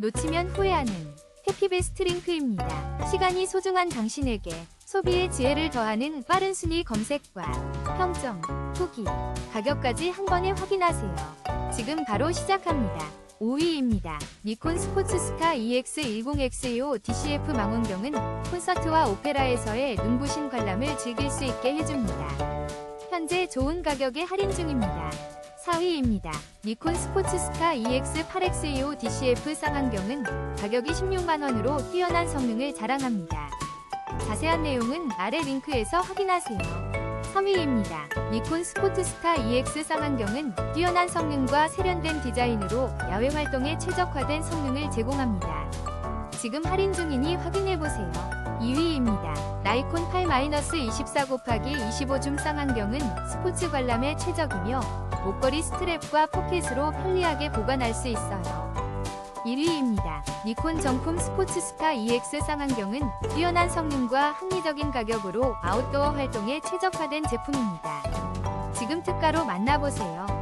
놓치면 후회하는 해피베스트 링크입니다. 시간이 소중한 당신에게 소비의 지혜를 더하는 빠른 순위 검색과 평점, 후기, 가격까지 한 번에 확인하세요. 지금 바로 시작합니다. 5위입니다. 니콘 스포츠스타 E EX10X25 DCF 망원경은 콘서트와 오페라에서의 눈부신 관람을 즐길 수 있게 해줍니다. 현재 좋은 가격에 할인 중입니다. 4위입니다. 니콘 스포츠스타 E EX8X25 DCF 쌍안경은 가격이 16만원으로 뛰어난 성능을 자랑합니다. 자세한 내용은 아래 링크에서 확인하세요. 3위입니다. 니콘 스포츠스타 EX 쌍안경은 뛰어난 성능과 세련된 디자인으로 야외 활동에 최적화된 성능을 제공합니다. 지금 할인 중이니 확인해보세요. 2위입니다. 나이콘 8-24 곱하기 25줌 쌍안경은 스포츠 관람에 최적이며 목걸이 스트랩과 포켓으로 편리하게 보관할 수 있어요. 1위입니다. 니콘 정품 스포츠스타 EX 쌍안경은 뛰어난 성능과 합리적인 가격으로 아웃도어 활동에 최적화된 제품입니다. 지금 특가로 만나보세요.